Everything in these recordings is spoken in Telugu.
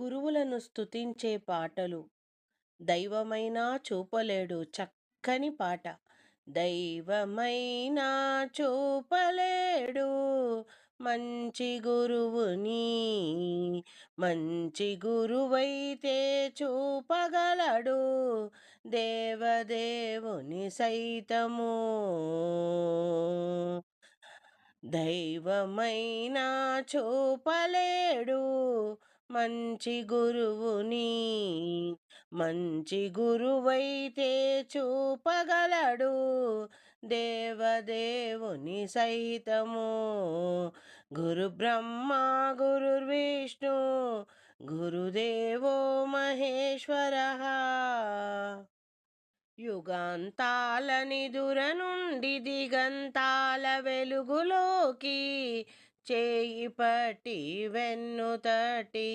గురువులను స్తుతించే పాటలు. దైవమైనా చూపలేడు చక్కని పాట. దైవమైనా చూపలేడు మంచి గురువుని మంచి గురువైతే చూపగలడు దేవదేవుని సైతము. దైవమైనా చూపలేడు మంచి గురువుని మంచి గురువైతే చూపగలడు. దేవదేవుని సైతము గురు బ్రహ్మ గురుర్విష్ణు గురుదేవో మహేశ్వర. యుగాంతాల నిదుర నుండి దిగంతాల వెలుగులోకి చేయి పట్టి వెన్నుతటి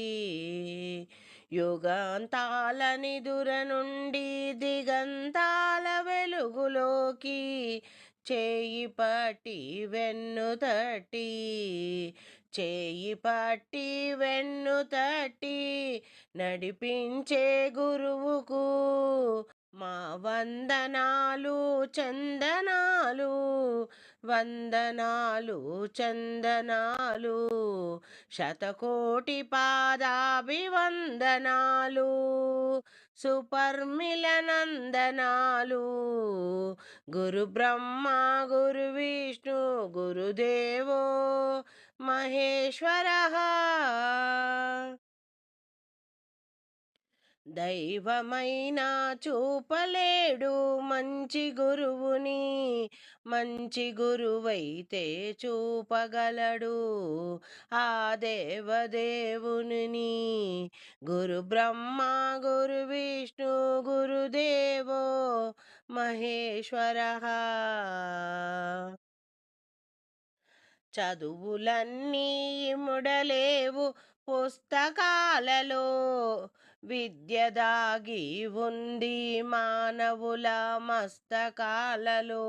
యుగాంతాల నిదుర నుండి దిగంతాల వెలుగులోకి చేయి పట్టి వెన్నుతటి చేయి పట్టి వెన్నుతటి నడిపించే గురువుకు మా వందనాలు చందనాలు వందనాలు చందనాలు శతకోటి పాదాభివందనాలు సుపర్మిలనందనాలు గురు బ్రహ్మ గురు విష్ణు గురుదేవో మహేశ్వర దైవమైనా చూపలేడు మంచి గురువుని. మంచి గురువైతే చూపగలడు ఆ దేవదేవుని గురు బ్రహ్మ గురు విష్ణు గురుదేవో మహేశ్వర. చదువులన్నీ ముడలేవు పుస్తకాలలో. విద్య దాగి ఉంది మానవుల మస్తకాలలో.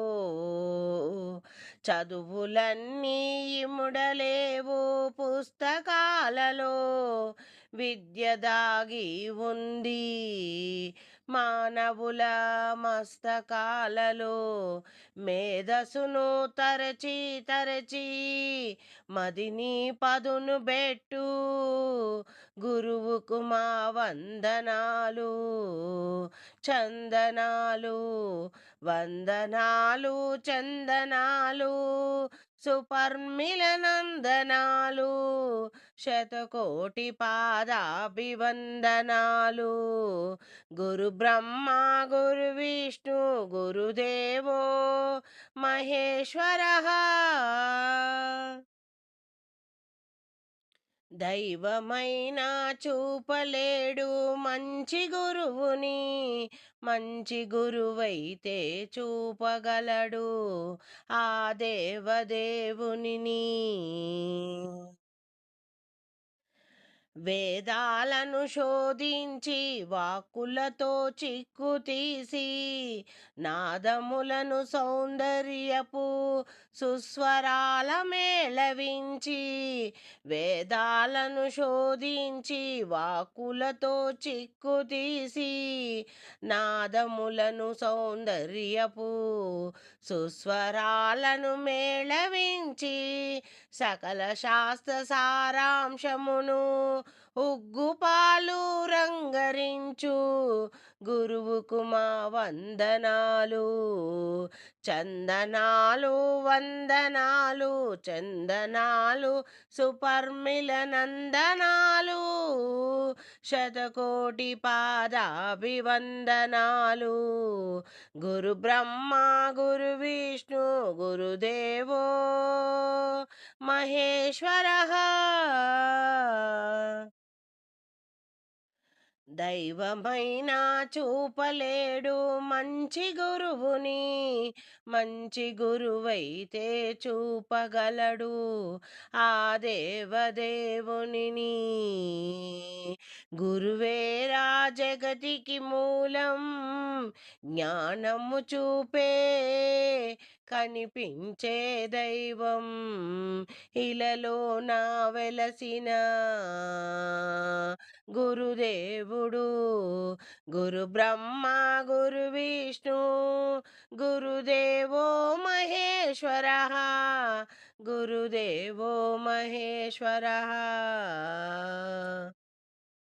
చదువులన్నీ ముడలేవు పుస్తకాలలో. విద్య దాగి ఉంది మానవుల మస్తకాలలో. మేధసును తరచి తరచి మదిని పదును బెట్టు గురువుకు మా వందనాలు. చందనాలు వందనాలు చందనాలు సుపర్మిలనందనాలు శతకోటి పాదాభివందనాలు గురు బ్రహ్మ గురు విష్ణు గురుదేవో మహేశ్వర. దైవమైనా చూపలేడు మంచి గురువుని. మంచి గురువైతే చూపగలడు. ఆ దేవదేవుని వేదాలను శోధించి వాక్కులతో చిక్కు తీసి నాదములను సౌందర్యపు సుస్వరాల మేళవించి వేదాలను శోధించి వాక్కులతో చిక్కు తీసి నాదములను సౌందర్యపు సుస్వరాలను మేళవించి సకల శాస్త్ర సారాంశమును ఉగ్గుపాలు రంగరించు. గురువుకు మా వందనాలు. చందనాలు వందనాలు. చందనాలు సుపర్మిల నందనాలు. శతకోటి పాదాభివందనాలు. గురు బ్రహ్మ గురు విష్ణు గురుదేవో. మహేశ్వర దైవమైనా చూపలేడు మంచి గురువుని. మంచి గురువైతే చూపగలడు ఆ దేవదేవుని గురువేరా జగతికి మూలం జ్ఞానము చూపే కనిపించే దైవం ఇలలో నా వెలసిన గురుదేవుడు. గురు బ్రహ్మ గురు విష్ణు గురుదేవో మహేశ్వర గురుదేవో మహేశ్వర.